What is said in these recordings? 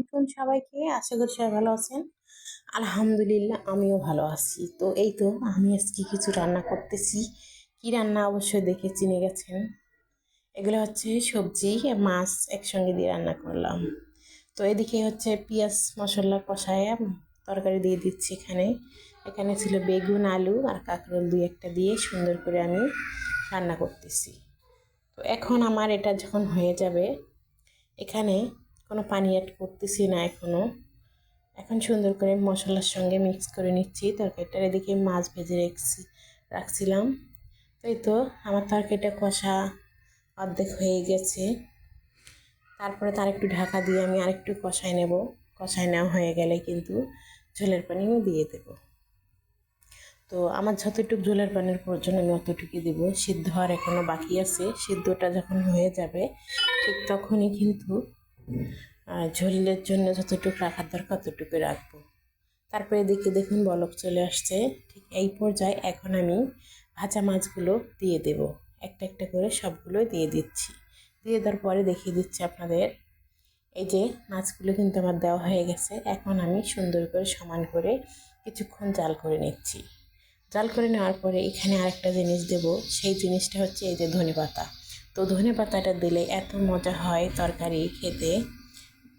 আলাইকুম সবাইকে। আশা করি সবাই ভালো আছেন। আলহামদুলিল্লাহ, আমিও ভালো আছি। তো এই তো, আমি আজকে কিছু রান্না করতেছি। কি রান্না অবশ্যই দেখে চিনে গেছেন? এগুলো হচ্ছে সবজি, মাছ একসঙ্গে দিয়ে রান্না করলাম। তো এদিকে হচ্ছে পেঁয়াজ মশলা কষায় তরকারি দিয়ে দিচ্ছি এখানে। এখানে ছিল বেগুন, আলু আর কাঁকরোল দুই একটা দিয়ে সুন্দর করে আমি রান্না করতেছি। তো এখন আমার এটা যখন হয়ে যাবে, এখানে কোনো পানি অ্যাড করতেছি না এখনও এখন সুন্দর করে মশলার সঙ্গে মিক্স করে নিচ্ছি। তরকারিটার এদিকে মাছ ভেজে রেখেছি, রাখছিলাম। তো এই তো, আমার তরকারিটা কষা অর্ধেক হয়ে গেছে। তারপরে তার একটু ঢাকা দিয়ে আমি আরেকটু কষাই নেব। কষাই নেওয়া হয়ে গেলে কিন্তু ঝোলের পানি আমি দিয়ে দেব। তো আমার যতটুকু ঝোলের পানির প্রয়োজন আমি অতটুকুই দেবো। সিদ্ধ হওয়ার এখনও বাকি আছে। সিদ্ধটা যখন হয়ে যাবে, ঠিক তখনই কিন্তু আহ, ঝোলের জন্য যতটুকু রাখার দরকার ততটুকু রাখব। তারপরে এদিকে দেখুন বলক চলে আসছে। ঠিক এই পর্যায়ে এখন আমি ভাজা মাছগুলো দিয়ে দেব। একটা একটা করে সবগুলো দিয়ে দিচ্ছি। দিয়ে দেওয়ার পরে দেখিয়ে দিচ্ছি আপনাদের। এই যে মাছগুলো কিন্তু আমার দেওয়া হয়ে গেছে। এখন আমি সুন্দর করে সমান করে কিছুক্ষণ জাল করে নিচ্ছি। জাল করে নেওয়ার পরে এখানে আরেকটা জিনিস দেব। সেই জিনিসটা হচ্ছে এই যে ধনে পাতা তো ধনে পাতাটা দিলে এত মজা হয় তরকারি খেতে।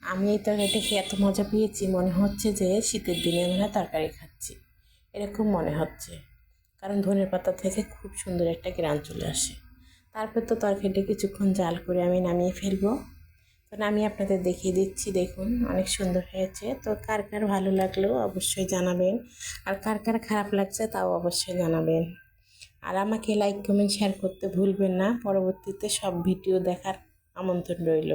আমি এই তরকারিটা খেয়ে এত মজা পেয়েছি, মনে হচ্ছে যে শীতের দিনে আমরা তরকারি খাচ্ছি। এরকম মনে হচ্ছে। কারণ ধনে পাতা থেকে খুব সুন্দর একটা গ্রান চলে আসে। তারপর তো তরকারিটা কিছুক্ষণ জাল করে আমি নামিয়ে ফেলব। তো আমি আপনাদের দেখিয়ে দিচ্ছি, দেখুন অনেক সুন্দর হয়েছে। তো কার কার ভালো লাগল অবশ্যই জানাবেন। আর কার কার খারাপ লাগছে তাও অবশ্যই জানাবেন। আর আমাকে লাইক কমেন্ট শেয়ার করতে ভুলবেন না। পরবর্তীতে সব ভিডিও দেখার আমন্ত্রণ রইল।